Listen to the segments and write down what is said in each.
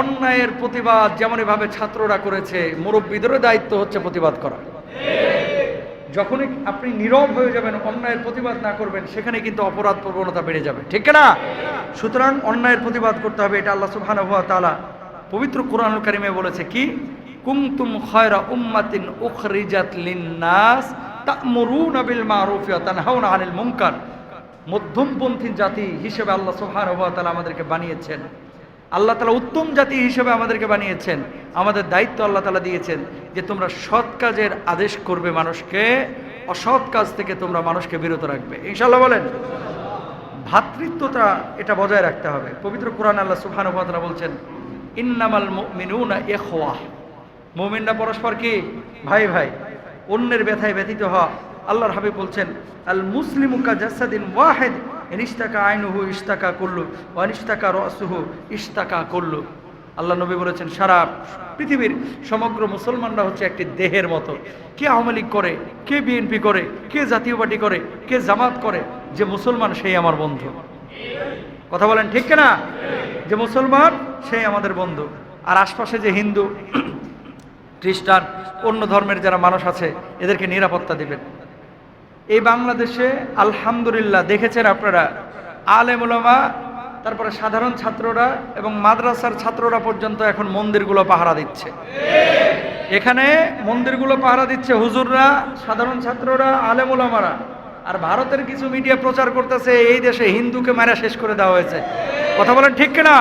অন্যায়ের প্রতিবাদ যেমন এভাবে ছাত্ররা করেছে, মুরব্বীদেরও দায়িত্ব হচ্ছে প্রতিবাদ করা। যখনই আপনি নীরব হয়ে যাবেন, অন্যায়ের প্রতিবাদ না করবেন, সেখানে কিন্তু অপরাধ প্রবণতা বেড়ে যাবে। ঠিক না সুতরাং অন্যায়ের প্রতিবাদ করতে হবে, এটা আল্লাহ সুবহানাহু ওয়া তাআলা পবিত্র কোরআনুল কারিমে বলেছে কি? কুমতুম খায়রা উম্মাতিন উখরিজাত লিন্নাস তা'মুরুনা বিল মারুফ ওয়া তানহাউনা আনিল মুনকার। মধ্যমপন্থী জাতি হিসেবে আল্লাহ সুবহানাহু ওয়া তাআলা আমাদেরকে বানিয়েছেন। আল্লাহ তালা উত্তম জাতি হিসেবে আমাদেরকে বানিয়েছেন। আমাদের দায়িত্ব আল্লাহ তালা দিয়েছেন যে তোমরা সৎ কাজের আদেশ করবে মানুষকে, অসৎ কাজ থেকে তোমরা মানুষকে বিরত রাখবে। ইনশাল্লাহ বলেন ভ্রাতৃত্বটা এটা বজায় রাখতে হবে। পবিত্র কোরআন আল্লাহ সুবহানুভাতলা বলছেন, ইন্নামাল মিনুনা এখোয়া মুমিনরা পরস্পর কি? ভাই ভাই। অন্যের ব্যথায় ব্যথিত হওয়া। আল্লাহর হাবিব বলছেন, আল মুসলিমু জাসাদিন ওয়াহেদ। ইস্তাকা আইনুহু ইস্তাকা করলু অনিস্তাকা রসুহু ইস্তাকা করলু আল্লাহ নবী বলেছেন, সারা পৃথিবীর সমগ্র মুসলমানরা হচ্ছে একটি দেহের মতো। কে আওয়ামী লীগ করে, কে বিএনপি করে, কে জাতীয় পার্টি করে, কে জামাত করে, যে মুসলমান সেই আমার বন্ধু। কথা বলেন ঠিক না যে মুসলমান সেই আমাদের বন্ধু। আর আশপাশে যে হিন্দু, খ্রিস্টান, অন্য ধর্মের যারা মানুষ আছে, এদেরকে নিরাপত্তা দিবেন। এই বাংলাদেশে আলহামদুলিল্লাহ দেখেছেন আপনারা, আলেম ওলামা তারপরে সাধারণ ছাত্ররা এবং মাদ্রাসার ছাত্ররা পর্যন্ত এখন মন্দিরগুলো পাহারা দিচ্ছে। এখানে মন্দিরগুলো পাহারা দিচ্ছে হুজুররা, সাধারণ ছাত্ররা, আলেম ওলামারা আর ভারতের কিছু মিডিয়া প্রচার করতেছে, এই দেশে হিন্দুকে মারা শেষ করে দেওয়া হয়েছে। কথা বলেন ঠিক কিনা?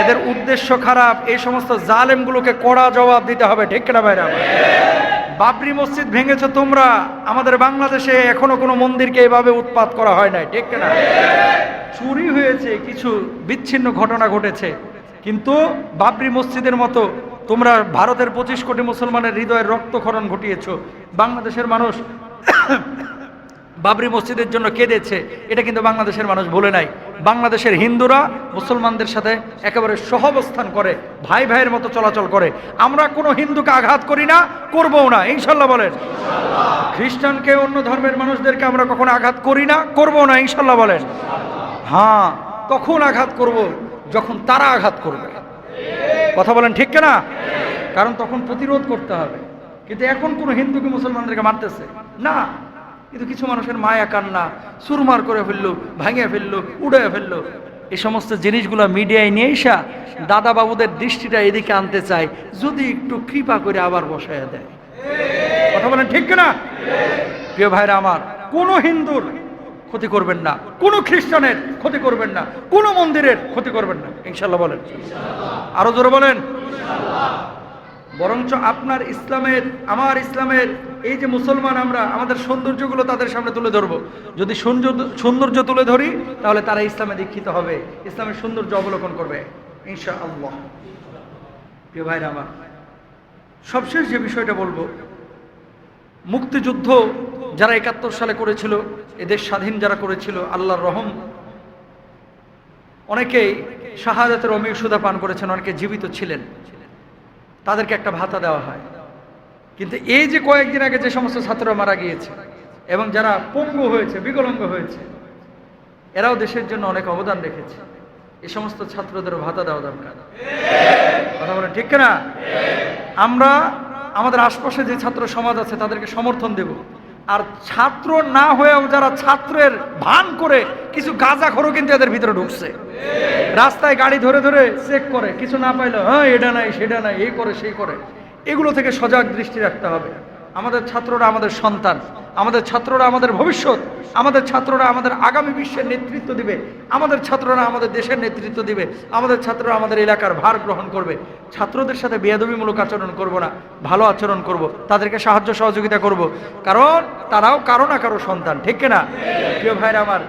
এদের উদ্দেশ্য খারাপ, এই সমস্ত জালেমগুলোকে কড়া জবাব দিতে হবে, ঠিক কিনা ভাইরা? বাবরি মসজিদ ভেঙেছ তোমরা, আমাদের বাংলাদেশে এখনও কোনো মন্দিরকে এভাবে উৎপাত করা হয় নাই, ঠিক না চুরি হয়েছে, কিছু বিচ্ছিন্ন ঘটনা ঘটেছে। কিন্তু বাবরি মসজিদের মতো তোমরা ভারতের পঁচিশ কোটি মুসলমানের হৃদয়ের রক্তক্ষরণ ঘটিয়েছ। বাংলাদেশের মানুষ বাবরি মসজিদের জন্য কেঁদেছে এটা কিন্তু বাংলাদেশের মানুষ ভুলে নাই। বাংলাদেশের হিন্দুরা মুসলমানদের সাথে একেবারে সহবস্থান করে, ভাই ভাইয়ের মতো চলাচল করে। আমরা কোনো হিন্দুকে আঘাত করি না, করবও না, ইনশাল্লাহ বলেন। খ্রিস্টানকে অন্য ধর্মের মানুষদেরকে আমরা কখনো আঘাত করি না করব না, ইনশাল্লাহ বলেন। হ্যাঁ তখন আঘাত করব? যখন তারা আঘাত করবে। কথা বলেন ঠিক না কারণ তখন প্রতিরোধ করতে হবে। কিন্তু এখন কোনো হিন্দুকে মুসলমানদেরকে মারতেছে? না। কিন্তু কিছু মানুষের মায়া কান্না সুরমার করে ফেলল, ভাঙিয়ে ফেলল উড়ে ফেলল। এই সমস্ত জিনিসগুলো মিডিয়ায় নিয়ে এসা দাদা বাবুদের দৃষ্টিটা এদিকে আনতে চায়, যদি একটু কৃপা করে আবার বসায় দেয়। কথা বলেন ঠিক না প্রিয় ভাইরা আমার, কোনো হিন্দুর ক্ষতি করবেন না, কোনো খ্রিস্টানের ক্ষতি করবেন না, কোনো মন্দিরের ক্ষতি করবেন না। ইনশাল্লাহ বলেন। আরও জোরে বলেন। বরঞ্চ আপনার ইসলামের, আমার ইসলামের, এই যে মুসলমান আমরা, আমাদের সৌন্দর্যগুলো তাদের সামনে তুলে ধরবো। যদি সৌন্দর্য তুলে ধরি, তাহলে তারা ইসলামে দীক্ষিত হবে। ইসলামের সৌন্দর্য অবলোকন করবে ইনশা আল্লাহ প্রিয় ভাইরা আমার, সবশেষ যে বিষয়টা বলব, মুক্তিযুদ্ধ যারা একাত্তর সালে করেছিল এদের স্বাধীন যারা করেছিল, আল্লাহর রহম, অনেকেই শাহাদাতের অমির সুদা পান করেছেন, অনেকে জীবিত ছিলেন। তাদেরকে একটা ভাতা দেওয়া হয়। কিন্তু এই যে কয়েকদিন আগে যে সমস্ত ছাত্ররা মারা গিয়েছে এবং যারা পঙ্গু হয়েছে, বিকলঙ্গ হয়েছে, এরাও দেশের জন্য অনেক অবদান রেখেছে। এ সমস্ত ছাত্রদের ভাতা দেওয়া দরকার। কথা বলেন ঠিক না আমরা আমাদের আশপাশে যে ছাত্র সমাজ আছে, তাদেরকে সমর্থন দেব। আর ছাত্র না হয়েও যারা ছাত্রের ভান করে, কিছু গাঁজা খরো কিন্তু এদের ভিতরে ঢুকছে। রাস্তায় গাড়ি ধরে ধরে চেক করে, কিছু না পাইলে হ্যাঁ এটা নাই, সেটা নাই, এই করে, সেই করে। এগুলো থেকে সজাগ দৃষ্টি রাখতে হবে। আমাদের ছাত্ররা আমাদের সন্তান, আমাদের ছাত্ররা আমাদের ভবিষ্যৎ, আমাদের ছাত্ররা আমাদের আগামী বিশ্বের নেতৃত্ব দিবে, আমাদের ছাত্ররা আমাদের দেশের নেতৃত্ব দিবে, আমাদের ছাত্ররা আমাদের এলাকার ভার গ্রহণ করবে। ছাত্রদের সাথে বেয়াদবিমূলক আচরণ করব না, ভালো আচরণ করব, তাদেরকে সাহায্য সহযোগিতা করব, কারণ তারাও কারও না কারও সন্তান, ঠিক না প্রিয় ভাইরা আমার,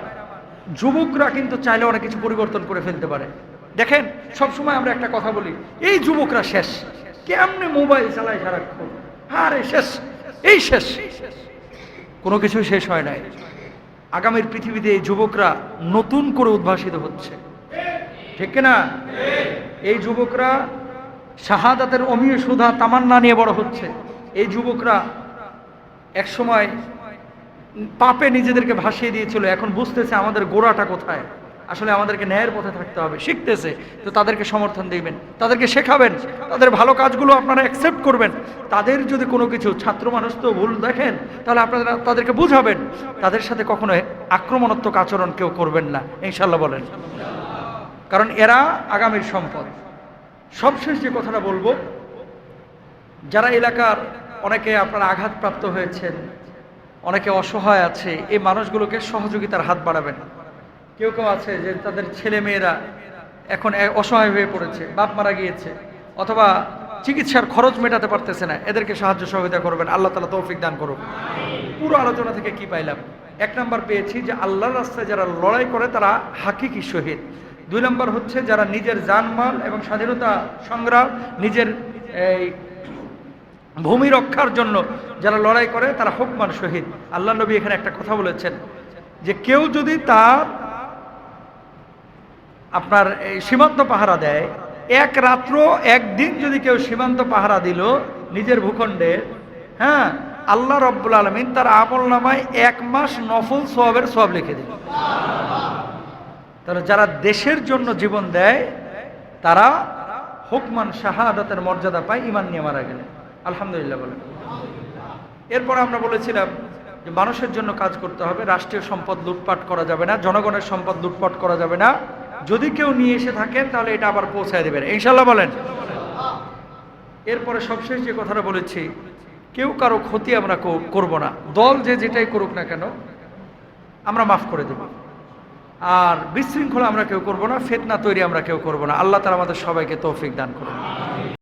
যুবকরা কিন্তু চাইলে অনেক কিছু পরিবর্তন করে ফেলতে পারে। দেখেন, সবসময় আমরা একটা কথা বলি, এই যুবকরা শেষ, কেমনে মোবাইল চালায় সারাক্ষণ? আরে শেষ। এই শেষ। কোনো কিছু শেষ হয় নাই। আগামীর পৃথিবীতে এই যুবকরা নতুন করে উদ্ভাসিত হচ্ছে। ঠিক না? এই যুবকরা শাহাদাতের অমীয় সুধা তামান্না নিয়ে বড় হচ্ছে। এই যুবকরা একসময় পাপে নিজেদেরকে ভাসিয়ে দিয়েছিল। এখন বুঝতেছে আমাদের গোড়াটা কোথায়। আসলে আমাদেরকে ন্যায়ের পথে থাকতে হবে, শিখতেছে, তো তাদেরকে সমর্থন দিবেন, তাদেরকে শেখাবেন, তাদের ভালো কাজগুলো আপনারা অ্যাকসেপ্ট করবেন। তাদের যদি কোনো কিছু ছাত্র মানুষ তো ভুল দেখেন, তাহলে আপনারা তাদেরকে বুঝাবেন। তাদের সাথে কখনো আক্রমণাত্মক আচরণ কেউ করবেন না ইনশাল্লাহ বলেন। কারণ এরা আগামীর সম্পদ। সবশেষ যে কথাটা বলব, যারা এলাকার অনেকে আপনারা আঘাতপ্রাপ্ত হয়েছেন, অনেকে অসহায় আছে, এই মানুষগুলোকে সহযোগিতার হাত বাড়াবেন। কেউ কেউ আছে যে তাদের ছেলে মেয়েরা এখন অসহায় হয়ে পড়েছে, বাপ মারা গিয়েছে, অথবা চিকিৎসার খরচ মেটাতে পারতেছে না, এদেরকে সাহায্য সহযোগিতা করবেন, আল্লাহ তালা তৌফিক দান করুক। পুরো আলোচনা থেকে কি পাইলাম? এক নম্বর পেয়েছি যে আল্লাহর রাস্তায় যারা লড়াই করে তারা হাকিকি শহীদ। দুই নম্বর হচ্ছে যারা নিজের জানমাল এবং স্বাধীনতা সংগ্রাম, নিজের এই ভূমি রক্ষার জন্য যারা লড়াই করে তারা হোকমান শহীদ। আল্লাহ নবী এখানে একটা কথা বলেছেন যে কেউ যদি তার আপনার সীমান্ত পাহারা দেয়। এক রাত্র একদিন যদি কেউ সীমান্ত পাহারা দিল নিজের ভূখণ্ডে হ্যাঁ আল্লাহ রব্বুল আলমিন তার আমল নামায় এক মাস নফল সোয়াবের সব লিখে দিল। তাহলে যারা দেশের জন্য জীবন দেয়, তারা হুকমান শাহাদাতের মর্যাদা পায় ইমান নিয়ে মারা গেলে। আলহামদুলিল্লাহ বলেন। এরপর আমরা বলেছিলাম যে মানুষের জন্য কাজ করতে হবে, রাষ্ট্রীয় সম্পদ লুটপাট করা যাবে না, জনগণের সম্পদ লুটপাট করা যাবে না। যদি কেউ নিয়ে এসে থাকেন, তাহলে এটা আবার পৌঁছায় দেবেন। ইনশাল্লাহ বলেন। এরপরে সবশেষ যে কথাটা বলেছি, কেউ কারও ক্ষতি আমরা করব না। দল যে যেটাই করুক না কেন, আমরা মাফ করে দেব। আর বিশৃঙ্খলা আমরা কেউ করব না, ফেতনা তৈরি আমরা কেউ করব না। আল্লাহ তালা আমাদের সবাইকে তৌফিক দান করুন।